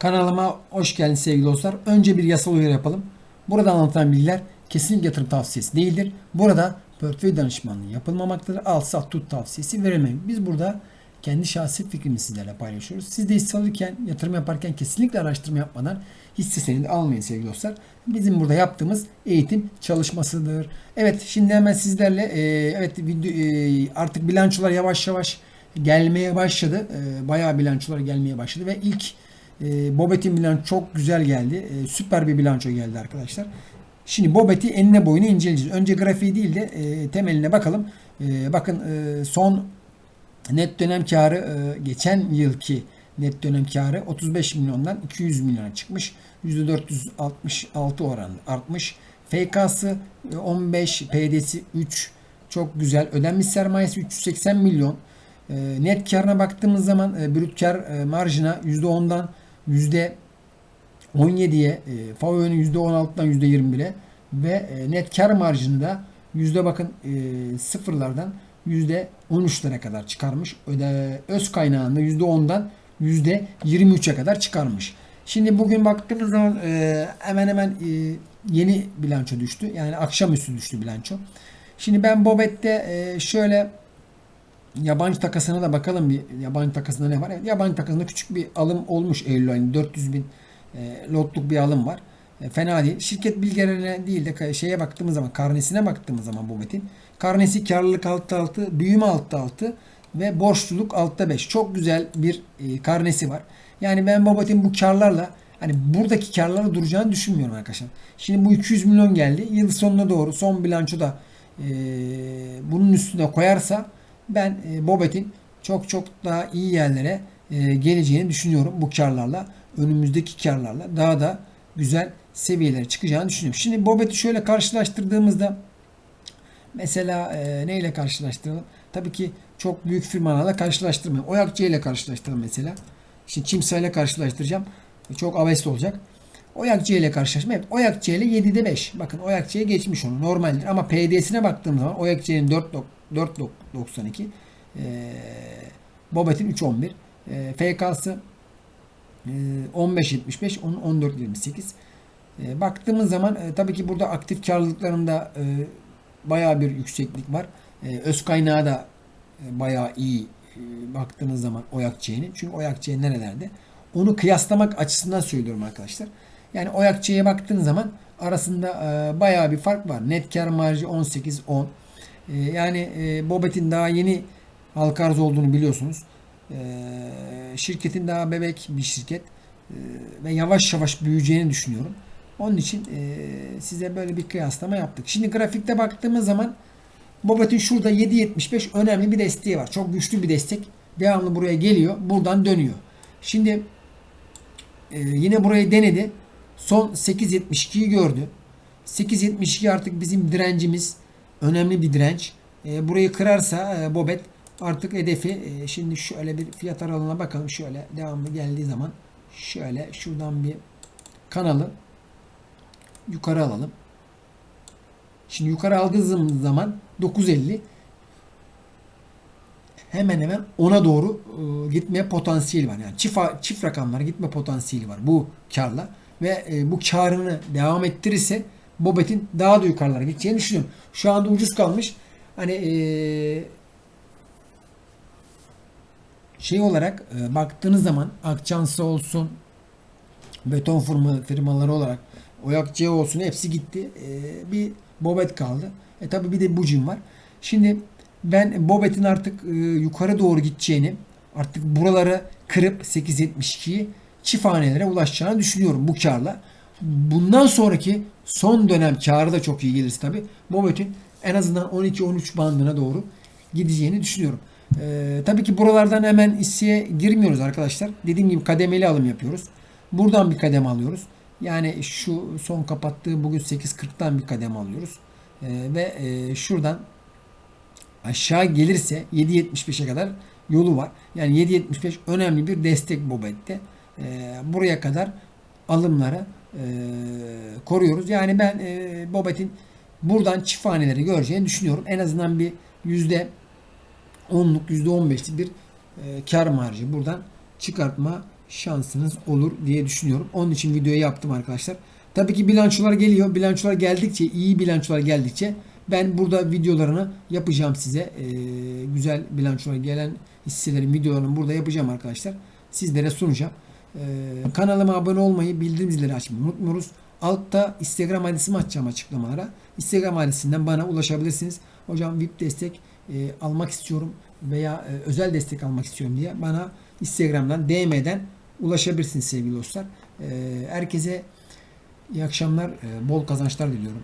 Kanalıma hoş geldiniz sevgili dostlar. Önce bir yasal uyarı yapalım. Burada anlatılan bilgiler kesinlikle yatırım tavsiyesi değildir. Burada portföy danışmanlığı yapılmamaktadır. Al sat tut tavsiyesi verilmeyin. Biz burada kendi şahsi fikrimizi sizlerle paylaşıyoruz. Siz de hisse alırken, yatırım yaparken kesinlikle araştırma yapmadan hisse senedi almayın sevgili dostlar. Bizim burada yaptığımız eğitim çalışmasıdır. Evet şimdi hemen sizlerle e, evet video, e, artık bilançolar yavaş yavaş gelmeye başladı. E, bayağı bilançolar gelmeye başladı ve ilk e, Bobet'in bilanço çok güzel geldi. E, süper bir bilanço geldi arkadaşlar. Şimdi Bobet'i enine boyunu inceleyeceğiz. Önce grafiği değil de e, temeline bakalım. E, bakın e, son net dönem karı e, geçen yılki net dönem karı 35 milyondan 200 milyona çıkmış. %466 oranı artmış. FK'sı e, 15, PD'si 3. Çok güzel. Ödenmiş sermayesi 380 milyon. E, net karına baktığımız zaman e, brüt kar e, marjına %10'dan %17'ye, e, FAVÖ'nün %16'dan %21'e ve e, net kar marjını da yüzde bakın e, sıfırlardan yüzde 13'lere kadar çıkarmış. Öde, öz kaynağında yüzde 10'dan yüzde 23'e kadar çıkarmış. Şimdi bugün baktığımız zaman e, hemen hemen e, yeni bilanço düştü. Yani akşamüstü düştü bilanço. Şimdi ben Bobet'te e, şöyle yabancı takasına da bakalım bir yabancı takasında ne var? Evet, yabancı takasında küçük bir alım olmuş Eylül ayında 400 bin e, lotluk bir alım var. E, fena değil. Şirket bilgilerine değil de şeye baktığımız zaman karnesine baktığımız zaman Bobet'in karnesi karlılık altta altı, büyüme altta altı ve borçluluk altta 5. Çok güzel bir e, karnesi var. Yani ben Bobet'in bu karlarla hani buradaki karlarla duracağını düşünmüyorum arkadaşlar. Şimdi bu 200 milyon geldi. Yıl sonuna doğru son bilançoda e, bunun üstüne koyarsa ben e, Bobet'in çok çok daha iyi yerlere e, geleceğini düşünüyorum bu karlarla. Önümüzdeki karlarla daha da güzel seviyelere çıkacağını düşünüyorum. Şimdi Bobet'i şöyle karşılaştırdığımızda mesela e, neyle karşılaştıralım? Tabii ki çok büyük firmalarla karşılaştırmayalım. Oyakçı ile karşılaştıralım mesela. Şimdi Çimsa ile karşılaştıracağım. Çok abes olacak. Oyakçı ile karşılaşma. Evet, Oyakçı ile 7'de 5. Bakın Oyakçı'ya geçmiş onu. Normaldir. Ama PD'sine baktığım zaman Oyakçı'nın 4.92 e, Bobet'in 3.11 e, FK'sı e, 15.75 onun 14.28 e, baktığımız zaman e, tabii ki burada aktif karlılıklarında e, bayağı bir yükseklik var. E, öz kaynağı da e, bayağı iyi e, baktığınız zaman Oyakçı'nın. Çünkü Oyakçı nerelerde? Onu kıyaslamak açısından söylüyorum arkadaşlar. Yani Oyakçı'ya baktığın zaman arasında e, bayağı bir fark var. Net kar marjı 18-10. E, yani e, Bobet'in daha yeni halka arz olduğunu biliyorsunuz. E, şirketin daha bebek bir şirket. E, ve yavaş yavaş büyüyeceğini düşünüyorum. Onun için e, size böyle bir kıyaslama yaptık. Şimdi grafikte baktığımız zaman Bobet'in şurada 7.75 önemli bir desteği var. Çok güçlü bir destek. Devamlı buraya geliyor. Buradan dönüyor. Şimdi e, yine burayı denedi. Son 8.72'yi gördü. 8.72 artık bizim direncimiz. Önemli bir direnç. E, burayı kırarsa e, Bobet artık hedefi e, şimdi şöyle bir fiyat aralığına bakalım. Şöyle devamlı geldiği zaman şöyle şuradan bir kanalı yukarı alalım. Şimdi yukarı aldığımız zaman 9.50 hemen hemen ona doğru e, gitmeye potansiyeli var. Yani çift, çift rakamlara gitme potansiyeli var bu karla. Ve e, bu karını devam ettirirse Bobet'in daha da yukarılara gideceğini düşünüyorum. Şu anda ucuz kalmış. Hani e, şey olarak e, baktığınız zaman Akçansı olsun beton firma, firmaları olarak Oyakçı olsun hepsi gitti. E, bir Bobet kaldı. E tabi bir de Bucin var. Şimdi ben Bobet'in artık e, yukarı doğru gideceğini artık buraları kırıp 8.72'yi çift hanelere ulaşacağını düşünüyorum bu karla. Bundan sonraki son dönem karı da çok iyi gelirse tabi Bobet'in en azından 12-13 bandına doğru gideceğini düşünüyorum. Ee, tabii ki buralardan hemen hisseye girmiyoruz arkadaşlar. Dediğim gibi kademeli alım yapıyoruz. Buradan bir kademe alıyoruz. Yani şu son kapattığı bugün 8.40'tan bir kademe alıyoruz. Ee, ve e, şuradan aşağı gelirse 7.75'e kadar yolu var. Yani 7.75 önemli bir destek Bobet'te. Ee, buraya kadar alımları e, koruyoruz. Yani ben e, Bobet'in buradan çift haneleri göreceğini düşünüyorum. En azından bir yüzde 10'luk yüzde 15'lik bir e, kar marjı buradan çıkartma şansınız olur diye düşünüyorum. Onun için videoyu yaptım arkadaşlar. Tabii ki bilançolar geliyor. Bilançolar geldikçe, iyi bilançolar geldikçe ben burada videolarını yapacağım size. Ee, güzel bilançolar gelen hisselerin videolarını burada yapacağım arkadaşlar. Sizlere sunacağım. Ee, kanalıma abone olmayı, bildirim zilleri açmayı unutmuyoruz. Altta Instagram adresimi açacağım açıklamalara. Instagram adresinden bana ulaşabilirsiniz. Hocam VIP destek e, almak istiyorum veya e, özel destek almak istiyorum diye bana Instagram'dan DM'den ulaşabilirsiniz sevgili dostlar. E, herkese iyi akşamlar, e, bol kazançlar diliyorum.